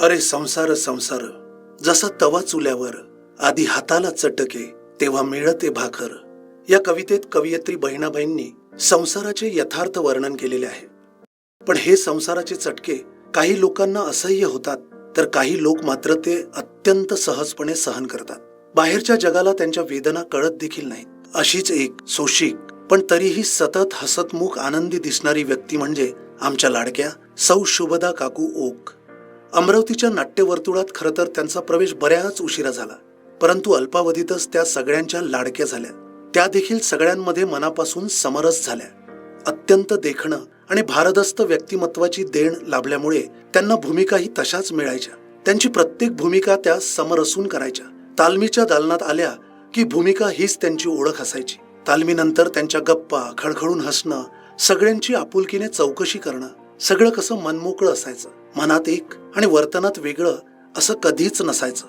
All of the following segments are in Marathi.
अरे संसार संसार जसा तवा चुल्यावर आधी हाताला चटके तेव्हा मिळते भाकर. या कवितेत कवयित्री बहिणाबाईंनी संसाराचे यथार्थ वर्णन केलेले आहे. पण हे संसाराचे चटके काही लोकांना असह्य होतात तर काही लोक मात्र ते अत्यंत सहजपणे सहन करतात. बाहेरच्या जगाला त्यांच्या वेदना कळत देखील नाहीत. अशीच एक सोशिक पण तरीही सतत हसतमुख आनंदी दिसणारी व्यक्ती म्हणजे आमच्या लाडक्या सौ शुभदा काकू ओक. अमरावतीच्या नाट्यवर्तुळात खरं तर त्यांचा प्रवेश बऱ्याच उशिरा झाला. परंतु अल्पावधीतच त्या सगळ्यांच्या लाडक्या झाल्या. त्या देखील सगळ्यांमध्ये मनापासून समरस झाल्या. अत्यंत देखणं आणि भारदस्त व्यक्तिमत्वाची देण लाभल्यामुळे त्यांना भूमिकाही तशाच मिळायच्या. त्यांची प्रत्येक भूमिका त्या समरसून करायच्या. तालमीच्या दालनात आल्या की भूमिका हीच त्यांची ओळख असायची. तालमीनंतर त्यांच्या गप्पा खळखळून हसणं सगळ्यांची आपुलकीने चौकशी करणं सगळं कसं मनमोकळं असायचं. मनात एक आणि वर्तनात वेगळं असं कधीच नसायचं.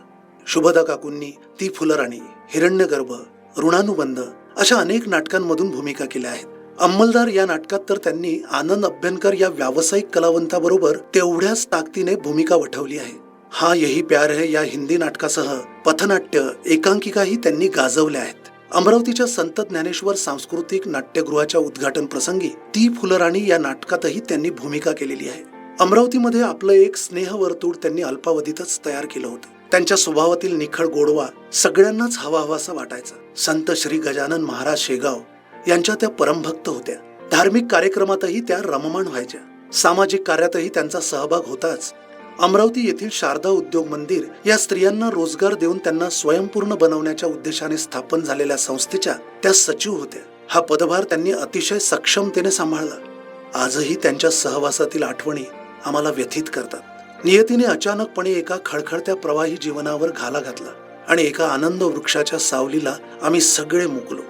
शुभदा काकूंनी ती फुलराणी हिरण्यगर्भ ऋणानुबंध अशा अनेक नाटकांमधून भूमिका केल्या आहेत. अंमलदार या नाटकात तर त्यांनी आनंद अभ्यंकर या व्यावसायिक कलावंताबरोबर तेवढ्याच ताकदीने भूमिका वठवली आहे. हा यही प्यार है या हिंदी नाटकासह पथनाट्य एकांकिकाही त्यांनी गाजवल्या आहेत. अमरावतीच्या संत ज्ञानेश्वर सांस्कृतिक नाट्यगृहाच्या उद्घाटन प्रसंगी ती फुलराणी या नाटकातही त्यांनी भूमिका केलेली आहे. अमरावतीमध्ये आपलं एक स्नेहवर्तुळ त्यांनी अल्पावधीतच तयार केलं होतं. त्यांच्या स्वभावातील निखळ गोडवा सगळ्यांनाच हवा हवासा वाटायचा. संत श्री गजानन महाराज शेगाव यांच्या त्या परमभक्त होत्या. धार्मिक कार्यक्रमातही त्या रममाण व्हायच्या. सामाजिक कार्यातही त्यांचा सहभाग होताच. अमरावती येथील शारदा उद्योग मंदिर या स्त्रियांना रोजगार देऊन त्यांना स्वयंपूर्ण बनवण्याच्या उद्देशाने स्थापन झालेल्या संस्थेच्या त्या सचिव होत्या. हा पदभार त्यांनी अतिशय सक्षमतेने सांभाळला. आजही त्यांच्या सहवासातील आठवणी आम्हाला व्यथित करतात. नियतीने अचानकपणे एका खळखळत्या प्रवाही जीवनावर घाला घातला आणि एका आनंद वृक्षाच्या सावलीला आम्ही सगळे मुकलो.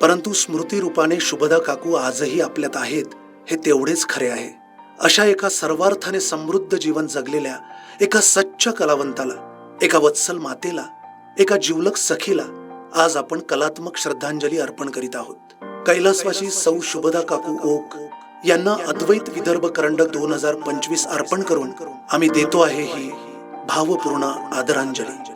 परंतु स्मृतीरूपाने शुभदा काकू आजही आपल्यात आहेत हे तेवढेच खरे आहे. अशा एका सर्वार्थाने समृद्ध जीवन जगलेल्या एका सच्च कलावंताला एका वत्सल मातेला एका जिवलक सखीला आज आपण कलात्मक श्रद्धांजली अर्पण करीत आहोत. कैलासवासी सौ शुभदा काकू ओक. यांना अद्वैत विदर्भ करंडक दोन हजार पंचवीस अर्पण करून आम्ही देतो आहे ही भावपूर्ण आदरांजली.